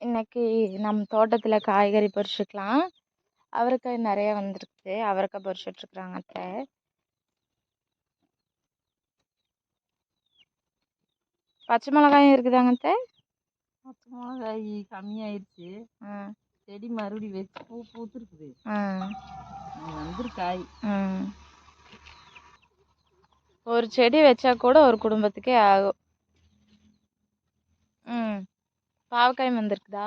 இன்னைக்கு நம்ம தோட்டத்தில் காய்கறி பறிச்சுக்கலாம் அவரைக்காய் நிறைய வந்திருக்குது அவரைக்காய் பறிச்சுட்ருக்குறாங்க அத்தை. பச்சை மிளகாயும் இருக்குதாங்க அத்தை? பச்சை மிளகாய் கம்மியாயிருச்சு. செடி மறுபடி வச்சு பூ பூத்துருக்குது. வந்திருக்காய். ஒரு செடி வச்சா கூட ஒரு குடும்பத்துக்கே ஆகும் ம் பாவக்காய் வந்திருக்குதா?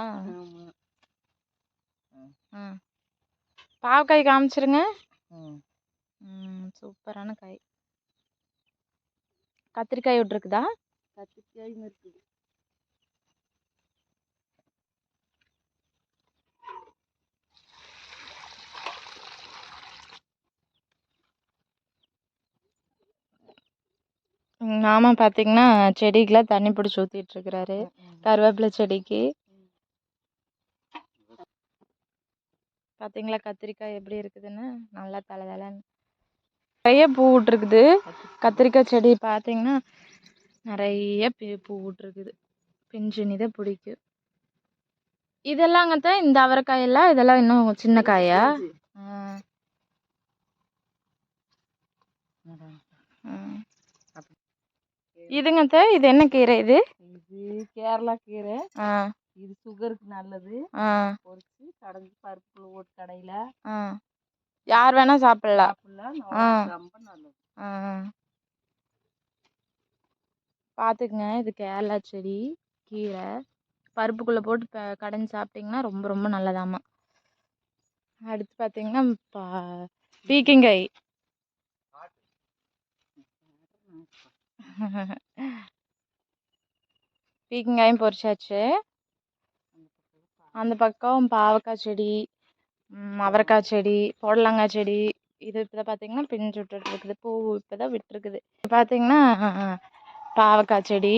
பாவக்காய் காமிச்சிருங்க. சூப்பரான காய். கத்திரிக்காய் விட்ருக்குதா கத்திரிக்காயும் இருக்குது. மாமா பார்த்தீங்கன்னா செடிக்கெலாம் தண்ணி பிடிச்சி ஊற்றிட்டுருக்கிறாரு கருவேப்பிலை செடிக்கு. பார்த்தீங்களா கத்திரிக்காய் எப்படி இருக்குதுன்னு? நல்லா தலை தலைன்னு நிறைய பூ விட்ருக்குது கத்திரிக்காய். செடி பார்த்தீங்கன்னா நிறைய பி- விட்ருக்குது பிஞ்சுனி தான் பிடிக்கும் இதெல்லாங்க தான் இந்த அவரைக்காயெல்லாம் இதெல்லாம் இன்னும் சின்ன காயா? ஆ. இதுங்க இது என்ன கீரை இது? இது கேரளா கீரை. ஆ. இது சுகருக்கு நல்லது. ஆ. பொரிச்சு கடைஞ்சி பருப்புக்குள்ள ஓட்டு கடையில். யார் வேணா சாப்பிடலாம். சாப்பிடலாம். ரொம்ப நல்லது. பார்த்துக்குங்க இது கேரளா செடி கீரை. பருப்புக்குள்ளே போட்டு கடைஞ்சி சாப்பிட்டிங்கன்னா ரொம்ப ரொம்ப நல்லதாம்மா. அடுத்து பார்த்தீங்கன்னா பா பீக்கிங்காய். பீக்கங்காயும் பொரிச்சாச்சு. அந்த பக்கம் பாவக்காய் செடி அவரைக்காய் செடி புடலங்காய் செடி இது இப்போ பார்த்தீங்கன்னா பிஞ்சு விட்டுட்டு இருக்குது. பூ இப்போ தான் விட்டுருக்குது. பார்த்தீங்கன்னா பாவக்காய் செடி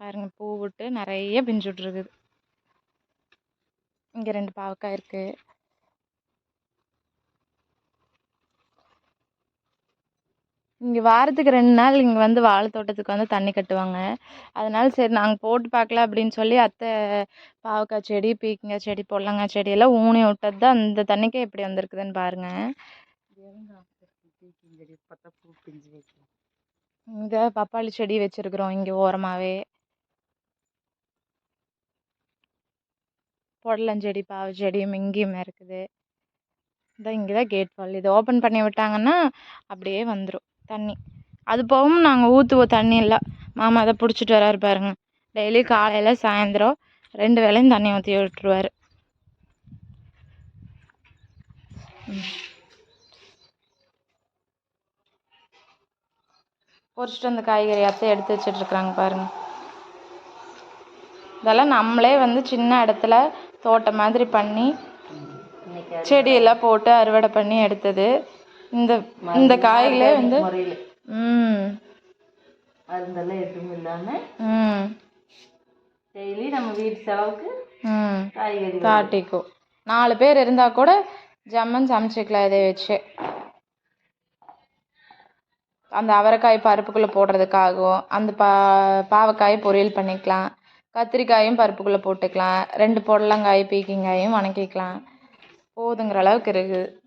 பாருங்கள் பூ விட்டு நிறைய பிஞ்சு விட்டுருக்குது. இங்கே ரெண்டு பாவக்காய் இருக்குது இங்கே வாரத்துக்கு ரெண்டு நாள் இங்கே வந்து வாழை தோட்டத்துக்கு வந்து தண்ணி கட்டுவாங்க. அதனால சரி நாங்கள் போட்டு பார்க்கலாம் அப்படின்னு சொல்லி அத்தை பாவக்காய் செடி பீக்கங்காய் செடி பொல்லங்காய் செடி எல்லாம் ஊனி விட்டது தான் அந்த தண்ணிக்கே எப்படி வந்திருக்குதுன்னு பாருங்க. இந்த இங்கே பப்பாளி செடி வச்சுருக்குறோம் இங்கே ஓரமாகவே புடலஞ்செடி பாவ செடியும் இங்கேயும் இருக்குது. இதான் இங்கே தான் கேட் வால் இது ஓப்பன் பண்ணி விட்டாங்கன்னா அப்படியே வந்துடும் தண்ணி. அது போகவும் நாங்கள் ஊற்றுவோம் தண்ணி எல்லாம் மாமா அதை பிடிச்சிட்டு வராரு பாருங்க. டெய்லி காலையில் சாயந்தரம் ரெண்டு வேளையும் தண்ணி ஊற்றி விட்டுருவாரு. ம். பொரிச்சிட்டு வந்த காய்கறி அத்தை எடுத்து வச்சிட்ருக்குறாங்க பாருங்க. இதெல்லாம் நம்மளே வந்து சின்ன இடத்துல தோட்டம் மாதிரி பண்ணி செடியெல்லாம் போட்டு அறுவடை பண்ணி எடுத்தது. இந்த இந்த காய்களே வந்து ம். மருந்தெல்லாம் எதுவும் இல்லாமல் ம். டெய்லி நம்ம வீட்டு செலவுக்கு ம். காய்கறி தாட்டிக்கும் நாலு பேர் இருந்தால் கூட ஜம்மன் சமைச்சிக்கலாம் இதை வச்சு. அந்த அவரைக்காய் பருப்புக்குள்ளே போடுறதுக்காகவும் அந்த பா பாவக்காய் பொரியல் பண்ணிக்கலாம். கத்திரிக்காயும் பருப்புக்குள்ளே போட்டுக்கலாம். ரெண்டு புடலங்காய் பீக்கிங்காயும் வணக்கிக்கலாம். போதுங்கிற அளவுக்கு இருக்குது.